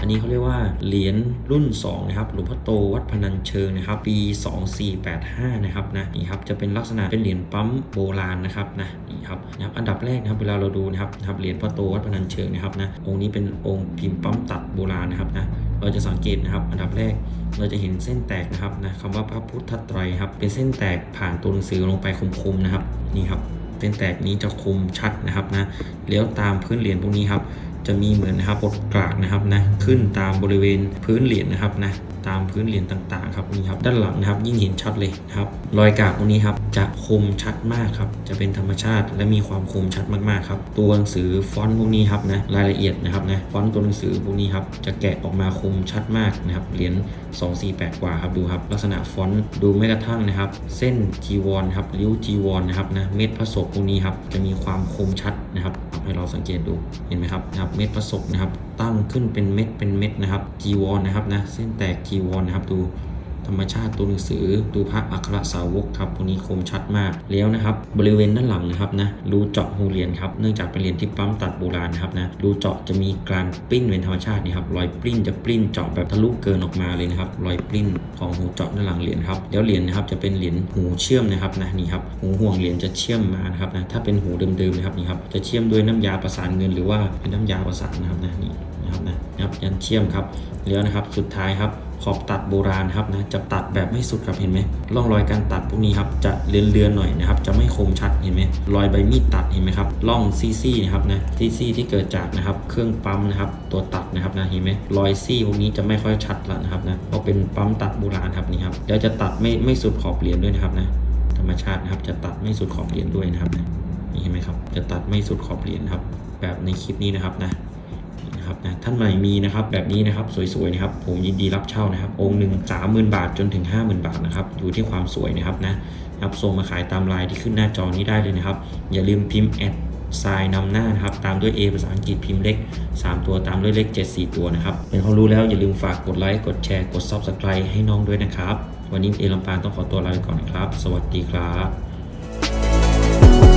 อันนี้เขาเรียกว่าเหรียญรุ่น2นะครับหลวงพ่อโตวัดพนัญเชิงนะครับ ปี 2485 นะครับนะนี่ครับจะเป็นลักษณะเป็นเหรียญปั๊มโบราณนะครับนะนี่ครับนะครับอันดับแรกนะครับเวลาเราดูนะครับนะครับเหรียญพ่อโตวัดพนัญเชิงนะครับนะองค์นี้เป็นองค์พิมพ์ปั๊มตัดโบราณนะครับนะเราจะสังเกตนะครับ อันดับแรกเราจะเห็นเส้นแตกนะครับนะคำว่าพระพุทธไตรครับเป็นเส้นแตกผ่านตัวหนังสือลงไปคมๆนะครับนี่ครับ เส้นแตกนี้จะคมชัดนะครับนะเลี้ยวตามพื้นเหรียญพวกนี้ครับจะมีเหมือนนะครับกดกลากนะครับนะขึ้นตามบริเวณพื้นเหรียญนะครับนะ ตามพื้นเหรียญต่างๆครับนี่ครับด้านหลังนะครับยิ่งเห็นชัดเลยนะครับรอยกากตรงนี้ครับจะคมชัดมากครับจะเป็นธรรมชาติและมีความคมชัดมากๆครับตัวหนังสือฟอนต์พวกนี้ครับนะรายละเอียดนะครับนะฟอนต์ตัวหนังสือพวกนี้ครับจะแกะออกมาคมชัดมากนะครับเหรียญ248 กว่าครับดูครับลักษณะฟอนต์ดูแม้กระทั่งนะครับ เส้นจีวรครับริ้วจีวรนะครับนะเม็ดพระศพพวกนี้ครับจะมีความคมชัดนะครับให้เราสังเกตดูเห็นไหมครับนะครับเม็ดผสมนะครับ ตั้งขึ้นเป็นเม็ดเป็นเม็ดนะครับจีวอนะครับนะเส้นแตกจีวรนะครับดู ธรรมชาติตัวหนังสือดูพระอัครสาวกครับพวนี้คมชัดมากแล้วนะครับบริเวณด้านหลังนะครับนะรูเจาะหูเหรียญครับเนื่องจากเป็นเหรียญที่ปั๊มตัดโบราณครับนะรูเจาะจะมีการปริ้นเป็นธรรมชาตินี่ครับรอยปริ้นจะปริ้นเจาะแบบทะลุเกินออกมาเลยนะครับรอยปริ้นของหูเจาะด้านหลังเหรียญครับแล้วเหรียญนะครับจะเป็นเหรียญหูเชื่อมนะครับนะนี่ครับหูห่วงเหรียญจะเชื่อมมานะครับนะถ้าเป็นหูเดิมๆนะครับนี่ครับจะเชื่อมด้วยน้ำยาประสานเงินหรือว่าเป็นน้ำยาประสานนะครับนะนี่นะครับนะนะครับยันเชื่อมครับแล้วนะครับสุดท้ายครับขอบตัดโบราณครับนะจะตัดแบบไม่สุดครับเห็นไหมร่องรอยการตัดพวกนี้ครับจะเลือนๆหน่อยนะครับ จะไม่คมชัดเห็นไหมรอยใบมีดตัดเห็นไหมครับร่องซี่ๆนะครับนะซี่ๆที่เกิดจากนะครับเครื่องปั๊มนะครับตัวตัดนะครับนะเห็นไหมรอยซี่พวกนี้จะไม่ค่อยชัดแล้วนะครับนะเพราะเป็นปั๊มตัดโบราณครับนี่ครับเดี๋ยวจะตัดไม่ไม่สุดขอบเหรียญด้วยนะครับนะธรรมชาตินะครับจะตัดไม่สุดขอบเหรียญด้วยนะครับนะนี่เห็นไหมครับจะตัดไม่สุดขอบเหรียญครับแบบในคลิปนี้นะครับนะ นะครับนะท่านใหม่มีนะครับแบบนี้นะครับสวยๆนะครับผมยินดีรับเช่านะครับ องค์หนึ่งสามหมื่นบาทจนถึง50,000บาทนะครับอยู่ที่ความสวยนะครับนะครับส่งมาขายตามไลน์ที่ขึ้นหน้าจอนี้ได้เลยนะครับ อย่าลืมพิมพ์แอดไซน์นำหน้านะครับ ตามด้วย A ภาษาอังกฤษพิมพ์เลข3ตัวตามด้วยเลข 7 4 ตัวนะครับเป็นความรู้แล้วอย่าลืมฝากกดไลค์กดแชร์กด Subscribe ให้น้องด้วยนะครับ วันนี้เอลำปางต้องขอตัวลาไปก่อนนะครับ สวัสดีครับ